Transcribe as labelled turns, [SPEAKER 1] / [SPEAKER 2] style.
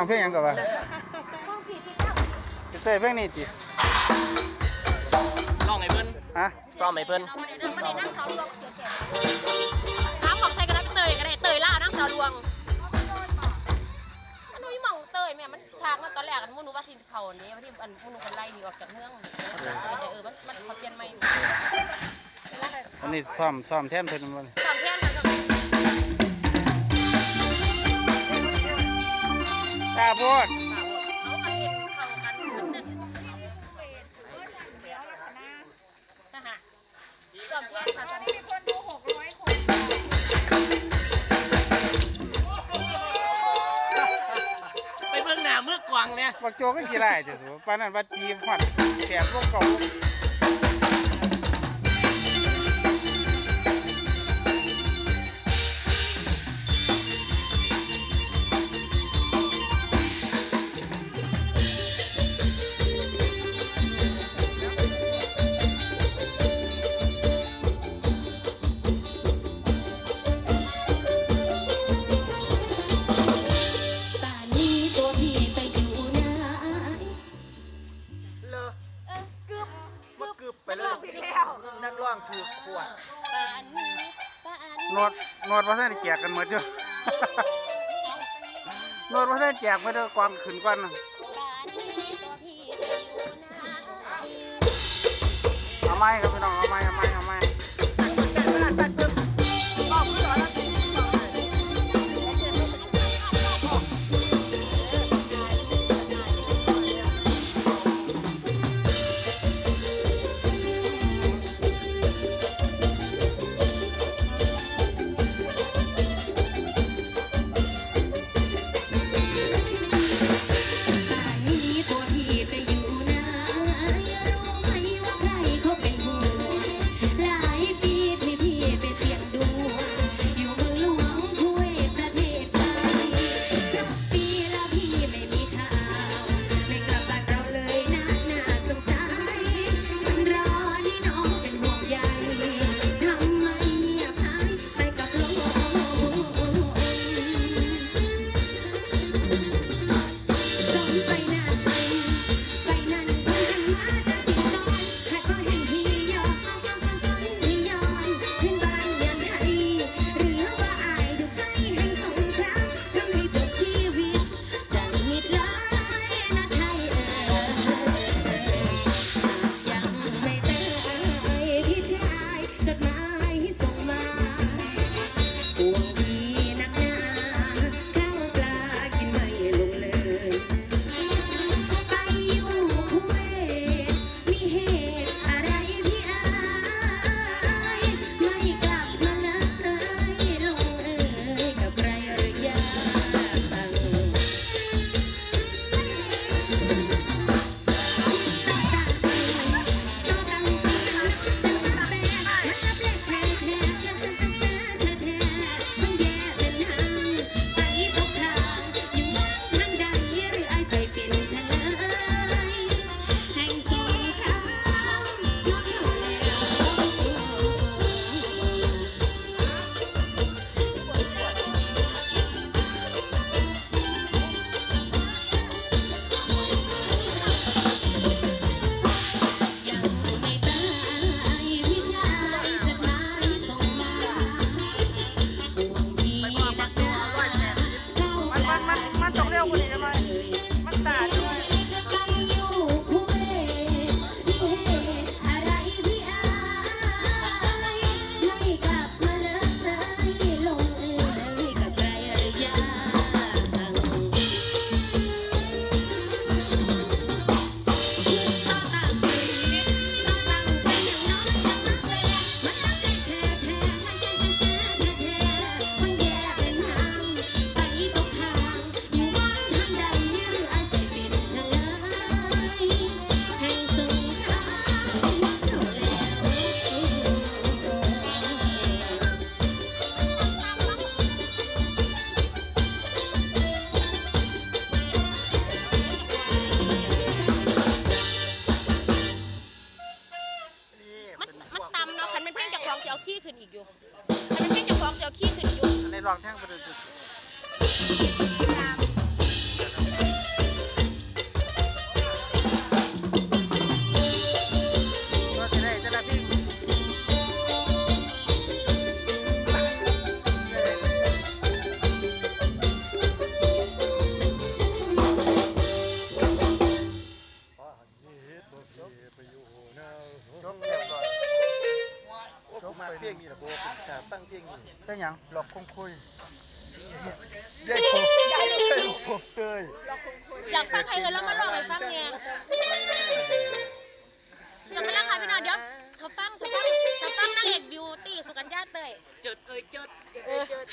[SPEAKER 1] ฟังเพลงหยังก่อนวะจะเต้ยเพลงนี้จิ
[SPEAKER 2] ลองไอ้เพิ่น
[SPEAKER 1] ฮะ
[SPEAKER 2] ซ้อมไอ้เพิ่น
[SPEAKER 3] มันได้นั่งมันได้นั่งเสาลวงเสือแก่ถามบอกใส่กระดักเตยก็ได้เตยล่านั่งเสาลวงมันนุ่ยเมาเตยแม่มันทางมันตอนแรกมันมุนูว่าที่เขาเนี้ว่าที่อันมุนูคนไล่หนีออกจากเมืองเตยแต่เออมันมันเขาเปลี่ยนใหม่
[SPEAKER 1] อันนี้ซ้อมซ้อมแทนเพิ่นมัน
[SPEAKER 3] ส
[SPEAKER 1] ซาโพด
[SPEAKER 3] เขากันเล่นเขากันมันนั่นจะซื้อนะฮะสามแค่ค่ะตอนนี้
[SPEAKER 2] ไปเบิ่งหน้าเมื่อกวางเนี่ย
[SPEAKER 1] บักโจก็ขี้ไล่จ้ะสูปานนั้นว่าจีฮอดแขกวงเก่า
[SPEAKER 4] นว
[SPEAKER 2] ด
[SPEAKER 3] น
[SPEAKER 1] วดบ่ทันแจกกันหมดจ้ะนวดบ่ทันแจกมาเด้อกวามขึ้นก่อนน่ะ
[SPEAKER 3] ป่านนี้ตัวพี่ไปอยู่ไหน
[SPEAKER 4] ทำไมครับ thank you. ของจ เพียง
[SPEAKER 3] นี้
[SPEAKER 1] ล่ะ
[SPEAKER 5] บ่กล้าฟังเพียงนี้
[SPEAKER 1] เป็นหยัง
[SPEAKER 5] หลอกคงคุยเยายผมยายผมเตย
[SPEAKER 4] อยากฟังใครเออแล้วมาลองให้ฟังเนี่ยจะมาแล้ค่ะพี่น้องเดี๋ยวเขาฟังเขาฟังเขาฟังนางเอกบิวตี้สุกัญญาเตย
[SPEAKER 2] จิดเอ้ยจิด
[SPEAKER 4] เอ้ยจด